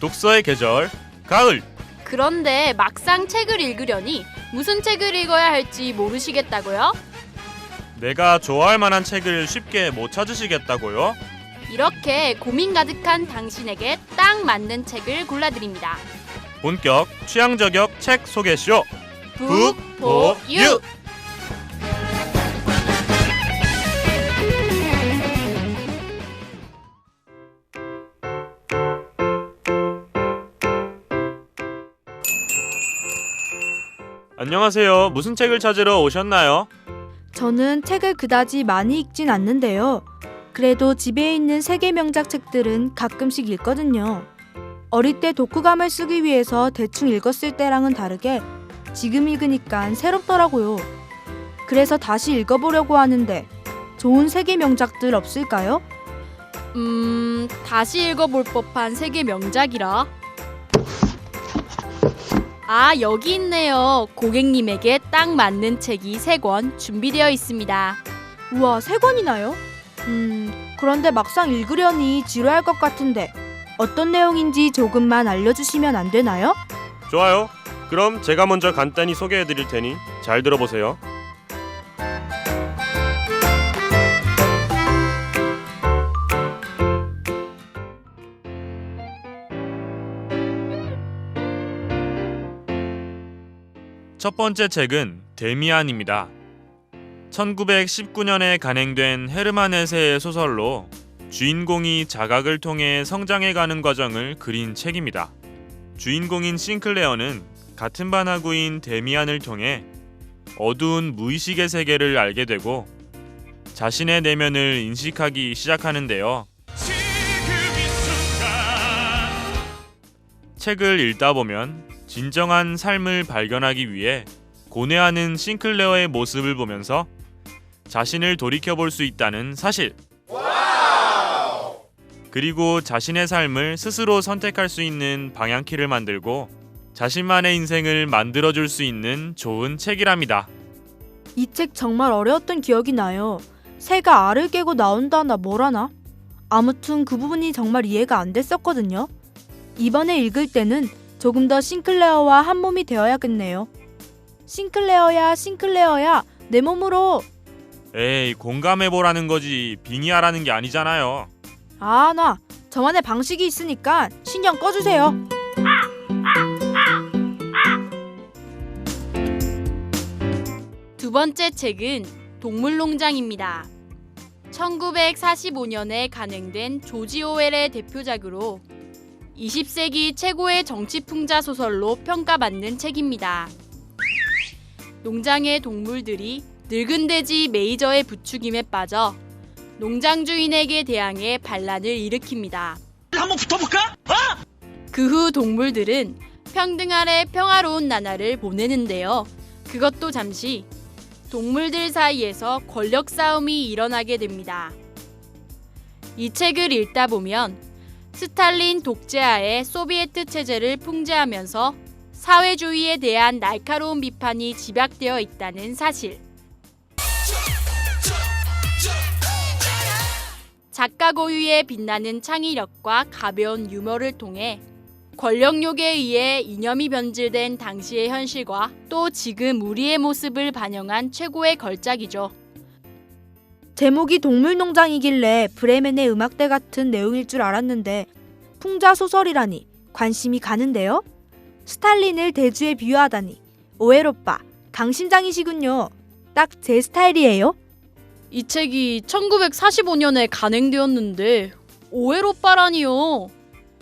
독서의 계절 가을 그런데 막상 책을 읽으려니 무슨 책을 읽어야 할지 모르시겠다고요? 내가 좋아할 만한 책을 쉽게 못 찾으시겠다고요? 이렇게 고민 가득한 당신에게 딱 맞는 책을 골라드립니다. 본격 취향 저격 책 소개쇼 북보유 안녕하세요. 무슨 책을 찾으러 오셨나요? 저는 책을 그다지 많이 읽진 않는데요. 그래도 집에 있는 세계 명작 책들은 가끔씩 읽거든요. 어릴 때 독후감을 쓰기 위해서 대충 읽었을 때랑은 다르게 지금 읽으니까 새롭더라고요. 그래서 다시 읽어보려고 하는데 좋은 세계 명작들 없을까요? 음, 다시 읽어볼 법한 세계 명작이라. 아, 여기 있네요. 고객님에게 딱 맞는 책이 세 권 준비되어 있습니다. 우와, 세 권이나요? 음, 그런데 막상 읽으려니 지루할 것 같은데 어떤 내용인지 조금만 알려주시면 안 되나요? 좋아요. 그럼 제가 먼저 간단히 소개해 드릴 테니 잘 들어보세요. 첫 번째 책은 데미안입니다. 1919년에 간행된 헤르만 헤세의 소설로 주인공이 자각을 통해 성장해가는 과정을 그린 책입니다. 주인공인 싱클레어는 같은 반하구인 데미안을 통해 어두운 무의식의 세계를 알게 되고 자신의 내면을 인식하기 시작하는데요. 책을 읽다 보면 진정한 삶을 발견하기 위해 고뇌하는 싱클레어의 모습을 보면서 자신을 돌이켜 볼 수 있다는 사실. 그리고 자신의 삶을 스스로 선택할 수 있는 방향키를 만들고 자신만의 인생을 만들어 줄 수 있는 좋은 책이랍니다. 이 책 정말 어려웠던 기억이 나요. 새가 알을 깨고 나온다나 뭐라나? 아무튼 그 부분이 정말 이해가 안 됐었거든요. 이번에 읽을 때는 조금 더 싱클레어와 한 몸이 되어야겠네요. 싱클레어야, 싱클레어야, 내 몸으로. 에이, 공감해 보라는 거지 빙의하라는 게 아니잖아요. 아, 나 저만의 방식이 있으니까 신경 꺼주세요. 두 번째 책은 동물농장입니다. 1945년에 간행된 조지 오웰의 대표작으로 20세기 최고의 정치 풍자 소설로 평가받는 책입니다. 농장의 동물들이 늙은 돼지 메이저의 부추김에 빠져 농장 주인에게 대항해 반란을 일으킵니다. 한번 붙어볼까? 그후 동물들은 평등 아래 평화로운 나날을 보내는데요. 그것도 잠시 동물들 사이에서 권력 싸움이 일어나게 됩니다. 이 책을 읽다 보면 스탈린 독재하에 소비에트 체제를 풍자하면서 사회주의에 대한 날카로운 비판이 집약되어 있다는 사실. 작가 고유의 빛나는 창의력과 가벼운 유머를 통해 권력욕에 의해 이념이 변질된 당시의 현실과 또 지금 우리의 모습을 반영한 최고의 걸작이죠. 제목이 동물농장이길래 브레멘의 음악대 같은 내용일 줄 알았는데 풍자 소설이라니 관심이 가는데요. 스탈린을 대주에 비유하다니 오엘 오빠 강심장이시군요. 딱 제 스타일이에요. 이 책이 1945년에 간행되었는데 오엘 오빠라니요.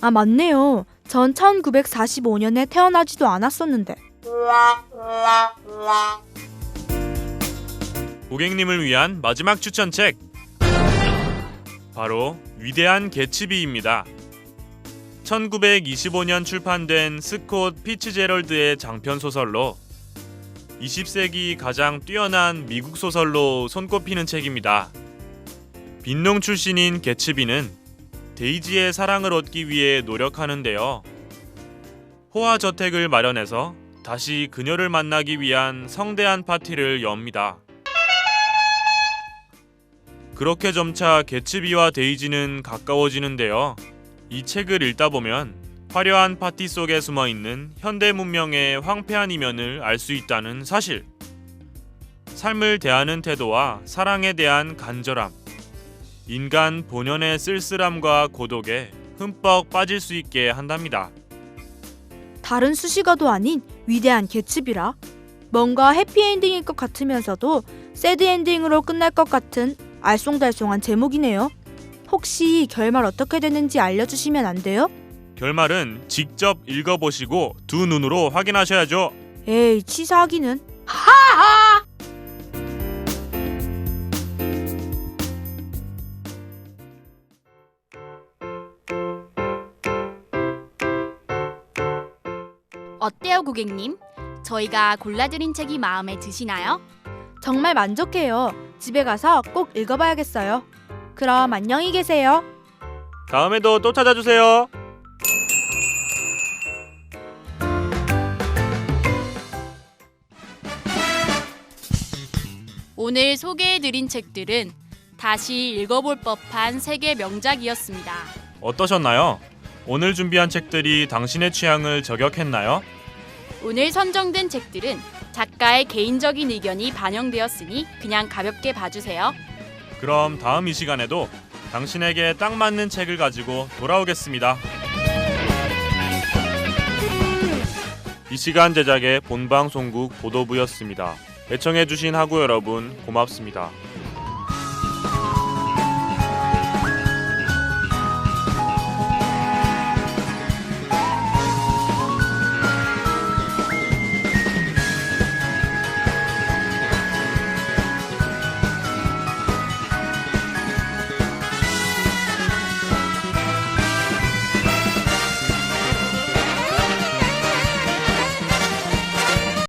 아 맞네요. 전 1945년에 태어나지도 않았었는데 고객님을 위한 마지막 추천책 바로 위대한 개츠비입니다. 1925년 출판된 스콧 피츠제럴드의 장편 소설로 20세기 가장 뛰어난 미국 소설로 손꼽히는 책입니다. 빈농 출신인 개츠비는 데이지의 사랑을 얻기 위해 노력하는데요. 호화 저택을 마련해서 다시 그녀를 만나기 위한 성대한 파티를 엽니다. 그렇게 점차 개츠비와 데이지는 가까워지는데요. 이 책을 읽다 보면 화려한 파티 속에 숨어 있는 현대 문명의 황폐한 이면을 알 수 있다는 사실. 삶을 대하는 태도와 사랑에 대한 간절함. 인간 본연의 쓸쓸함과 고독에 흠뻑 빠질 수 있게 한답니다. 다른 수식어도 아닌 위대한 개츠비라. 뭔가 해피엔딩일 것 같으면서도 새드엔딩으로 끝날 것 같은 알쏭달쏭한 제목이네요. 혹시 결말 어떻게 되는지 알려주시면 안 돼요? 결말은 직접 읽어보시고 두 눈으로 확인하셔야죠. 에이 치사하기는. 어때요, 고객님? 저희가 골라드린 책이 마음에 드시나요? 정말 만족해요. 집에 가서 꼭 읽어봐야겠어요. 그럼 안녕히 계세요. 다음에도 또 찾아주세요. 오늘 소개해드린 책들은 다시 읽어볼 법한 세계 명작이었습니다. 어떠셨나요? 오늘 준비한 책들이 당신의 취향을 저격했나요? 오늘 선정된 책들은 작가의 개인적인 의견이 반영되었으니 그냥 가볍게 봐주세요. 그럼 다음 이 시간에도 당신에게 딱 맞는 책을 가지고 돌아오겠습니다. 이 시간 제작의 본방송국 보도부였습니다. 애청해주신 하구 여러분 고맙습니다.